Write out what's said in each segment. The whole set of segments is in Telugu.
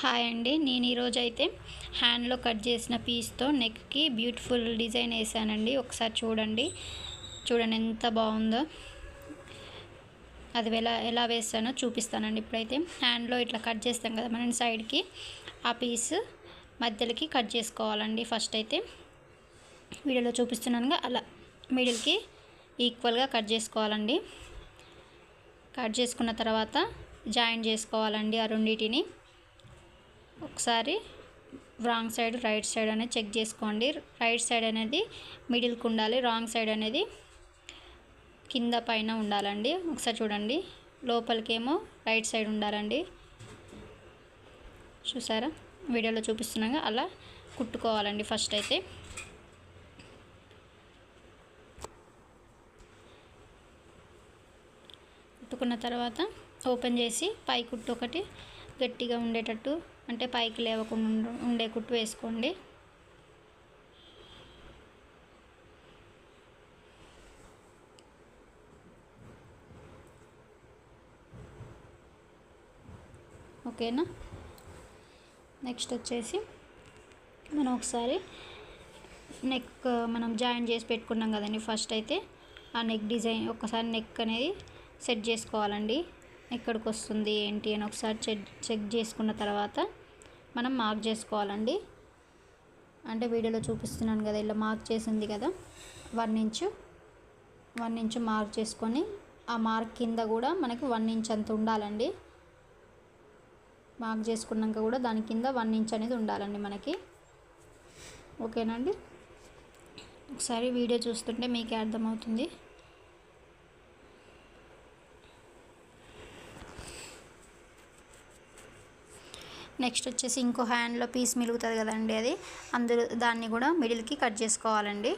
హాయ్ అండి. నేను ఈరోజు అయితే హ్యాండ్లో కట్ చేసిన పీస్తో నెక్కి బ్యూటిఫుల్ డిజైన్ వేసానండి. ఒకసారి చూడండి. చూడండి ఎంత బాగుందో. అది ఎలా ఎలా వేస్తానో చూపిస్తానండి ఇప్పుడైతే. హ్యాండ్లో ఇట్లా కట్ చేస్తాం కదా మనం సైడ్కి ఆ పీస్ మధ్యలోకి కట్ చేసుకోవాలండి ఫస్ట్ అయితే వీడియోలో చూపిస్తున్నానుగా అలా మిడిల్కి ఈక్వల్గా కట్ చేసుకోవాలండి. కట్ చేసుకున్న తర్వాత జాయిన్ చేసుకోవాలండి ఆ రెండింటిని. ఒకసారి రాంగ్ సైడ్ రైట్ సైడ్ అనేది చెక్ చేసుకోండి. రైట్ సైడ్ అనేది మిడిల్కి ఉండాలి రాంగ్ సైడ్ అనేది కింద పైన ఉండాలండి. ఒకసారి చూడండి. లోపలికేమో రైట్ సైడ్ ఉండాలండి. చూసారా? వీడియోలో చూపిస్తున్నాగా. అలా కుట్టుకోవాలండి ఫస్ట్ అయితే. కుట్టుకున్న తర్వాత ఓపెన్ చేసి పై కుట్టు ఒకటి గట్టిగా ఉండేటట్టు అంటే పైకి లేవకుండా ఉండే కుట్టు వేసుకోండి. ఓకేనా? నెక్స్ట్ వచ్చేసి మనం ఒకసారి నెక్ మనం జాయిన్ చేసి పెట్టుకున్నాం కదండి ఫస్ట్ అయితే ఆ నెక్ డిజైన్ ఒకసారి నెక్ అనేది సెట్ చేసుకోవాలండి. ఎక్కడికి వస్తుంది ఏంటి అని ఒకసారి చెక్ చెక్ చేసుకున్న తర్వాత మనం మార్క్ చేసుకోవాలండి. అంటే వీడియోలో చూపిస్తున్నాను కదా ఇలా మార్క్ చేసింది కదా one inch one inch mark చేసుకొని ఆ మార్క్ కింద కూడా మనకి వన్ ఇంచ్ అంత ఉండాలండి. మార్క్ చేసుకున్నాక కూడా దాని కింద వన్ ఇంచ్ అనేది ఉండాలండి మనకి. ఓకేనండి ఒకసారి వీడియో చూస్తుంటే మీకే అర్థమవుతుంది. నెక్స్ట్ వచ్చేసి ఇంకో హ్యాండ్లో పీస్ మిలుగుతుంది కదండి అది. అందులో దాన్ని కూడా మిడిల్కి కట్ చేసుకోవాలండి.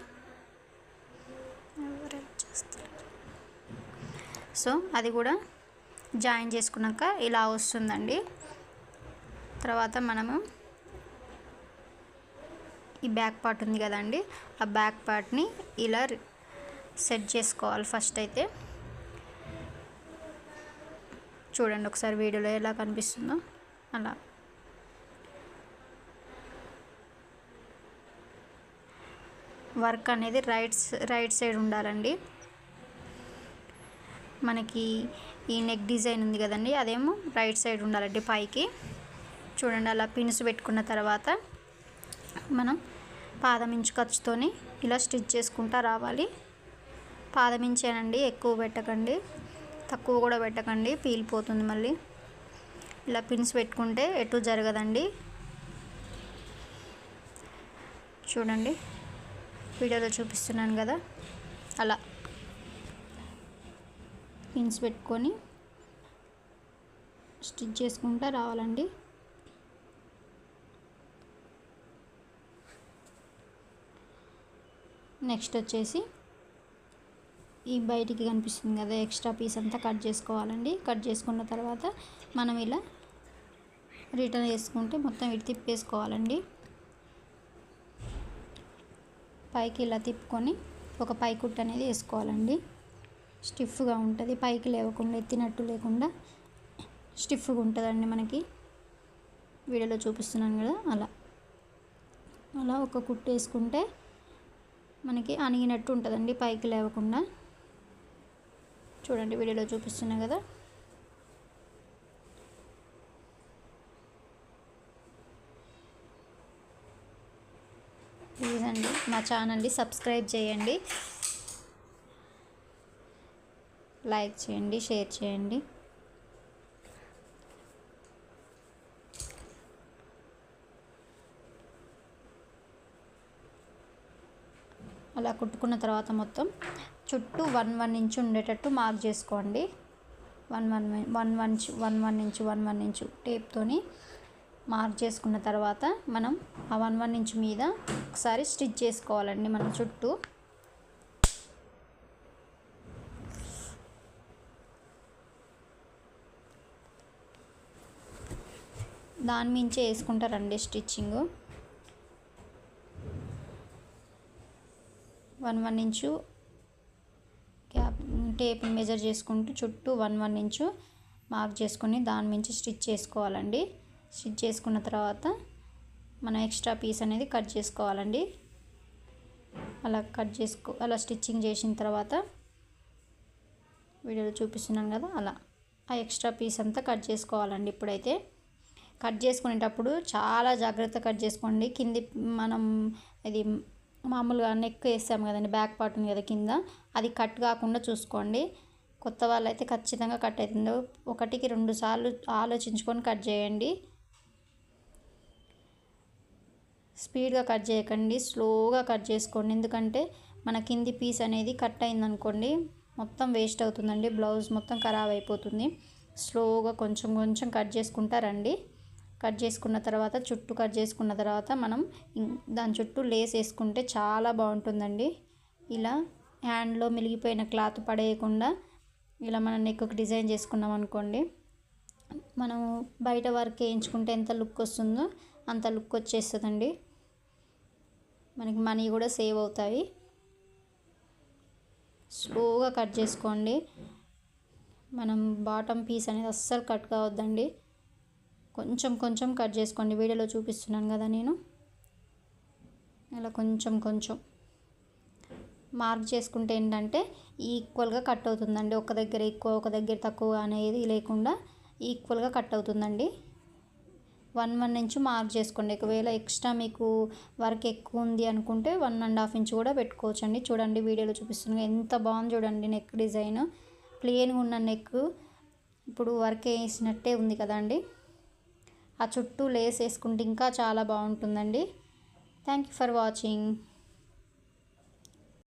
సో అది కూడా జాయిన్ చేసుకున్నాక ఇలా వస్తుందండి. తర్వాత మనము ఈ బ్యాక్ పార్ట్ ఉంది కదండి. ఆ బ్యాక్ పార్ట్ని ఇలా సెట్ చేసుకోవాలి ఫస్ట్ అయితే. చూడండి ఒకసారి వీడియోలో ఎలా కనిపిస్తుందో. అలా. వర్క్ అనేది రైట్ రైట్ సైడ్ ఉండాలండి. మనకి ఈ నెక్ డిజైన్ ఉంది కదండి అదేమో రైట్ సైడ్ ఉండాలండి పైకి. చూడండి అలా పిన్స్ పెట్టుకున్న తర్వాత మనం పాదం ఇంచు ఖర్చుతోని ఇలా స్టిచ్ చేసుకుంటా రావాలి. పాదం ఇంచేనండి ఎక్కువ పెట్టకండి. తక్కువ కూడా పెట్టకండి పీలిపోతుంది మళ్ళీ. ఇలా పిన్స్ పెట్టుకుంటే ఎటు జరగదండి. చూడండి. వీడియోలో చూపిస్తున్నాను కదా. అలా. పిన్స్ పెట్టుకొని స్టిచ్ చేసుకుంటా రావాలండి. నెక్స్ట్ వచ్చేసి ఈ బయటికి కనిపిస్తుంది కదా ఎక్స్ట్రా పీస్ అంతా కట్ చేసుకోవాలండి. కట్ చేసుకున్న తర్వాత మనం ఇలా రిటర్న్ చేసుకుంటే మొత్తం ఇటు తిప్పేసుకోవాలండి. పైకి ఇలా తిప్పుకొని ఒక పై కుట్టు అనేది వేసుకోవాలండి. స్టిఫ్గా ఉంటుంది. పైకి లేవకుండా ఎత్తినట్టు లేకుండా స్టిఫ్గా ఉంటుందండి మనకి. వీడియోలో చూపిస్తున్నాను కదా అలా. అలా ఒక కుట్టు వేసుకుంటే మనకి అనిగినట్టు ఉంటుందండి పైకి లేవకుండా. చూడండి వీడియోలో చూపిస్తున్నా కదా. ప్లీజ్ అండి మా ఛానల్ని సబ్స్క్రైబ్ చేయండి. లైక్ చేయండి షేర్ చేయండి. అలా కుట్టుకున్న తర్వాత మొత్తం చుట్టూ వన్ వన్ ఇంచ్ ఉండేటట్టు మార్క్ చేసుకోండి. One one one one one one inch one one inch టేప్తోని mark చేసుకున్న తర్వాత మనం ఆ వన్ వన్ ఇంచ్ మీద ఒకసారి స్టిచ్ చేసుకోవాలండి మనం చుట్టూ. దాని మించే వేసుకుంటారండి stitching. One one inch cap tape measure చేసుకుంటూ చుట్టూ వన్ వన్ ఇంచు మార్క్ చేసుకొని దాని మించి స్టిచ్ చేసుకోవాలండి. స్టిచ్ చేసుకున్న తర్వాత మనం ఎక్స్ట్రా పీస్ అనేది కట్ చేసుకోవాలండి. అలా కట్ చేసుకో అలా స్టిచ్చింగ్ చేసిన తర్వాత వీడియోలో చూపిస్తున్నాను కదా అలా. ఆ ఎక్స్ట్రా పీస్ అంతా కట్ చేసుకోవాలండి ఇప్పుడైతే. కట్ చేసుకునేటప్పుడు చాలా జాగ్రత్త కట్ చేసుకోండి. కింది మనం ఇది మామూలుగా నెక్ వేసాము కదండి బ్యాక్ పార్ట్ ఉంది కదా కింద అది కట్ కాకుండా చూసుకోండి. కొత్త వాళ్ళైతే ఖచ్చితంగా కట్ అవుతుంది. ఒకటికి రెండు సార్లు ఆలోచించుకొని కట్ చేయండి. స్పీడ్గా కట్ చేయకండి స్లోగా కట్ చేసుకోండి. ఎందుకంటే మన కింది పీస్ అనేది కట్ అయిందనుకోండి మొత్తం వేస్ట్ అవుతుందండి బ్లౌజ్ మొత్తం ఖరాబ్ అయిపోతుంది. స్లోగా కొంచెం కొంచెం కట్ చేసుకుంటారండి కట్ చేసుకున్న తర్వాత చుట్టూ కట్ చేసుకున్న తర్వాత మనం దాని చుట్టూ లేస్ వేసుకుంటే చాలా బాగుంటుందండి. ఇలా హ్యాండ్లో మిలిగిపోయిన క్లాత్ పడేయకుండా ఇలా మనం నెక్కు డిజైన్ చేసుకున్నాం అనుకోండి మనం బయట వర్క్ వేయించుకుంటే ఎంత లుక్ వస్తుందో అంత లుక్ వచ్చేస్తుందండి. మనకి మనీ కూడా సేవ్ అవుతాయి. స్లోగా కట్ చేసుకోండి. మనం బాటమ్ పీస్ అనేది అస్సలు కట్ కావద్దండి. కొంచెం కొంచెం కట్ చేసుకోండి. వీడియోలో చూపిస్తున్నాను కదా నేను. ఇలా కొంచెం కొంచెం మార్క్ చేసుకుంటే ఏంటంటే ఈక్వల్గా కట్ అవుతుందండి. ఒక దగ్గర ఎక్కువ ఒక దగ్గర తక్కువ అనేది లేకుండా ఈక్వల్గా కట్ అవుతుందండి. వన్ వన్ ఇంచ్ మార్క్ చేసుకోండి. ఒకవేళ ఎక్స్ట్రా మీకు వర్క్ ఎక్కువ ఉంది అనుకుంటే వన్ అండ్ హాఫ్ ఇంచ్ కూడా పెట్టుకోవచ్చు అండి చూడండి వీడియోలో చూపిస్తున్నాను ఎంత బాగుంది చూడండి నెక్ డిజైన్. ప్లెయిన్గా ఉన్న నెక్ ఇప్పుడు వర్క్ వేసినట్టే ఉంది కదండి. ఆ చుట్టూ లేస్ వేసుకుంటే ఇంకా చాలా బాగుంటుందండి. Thank you for watching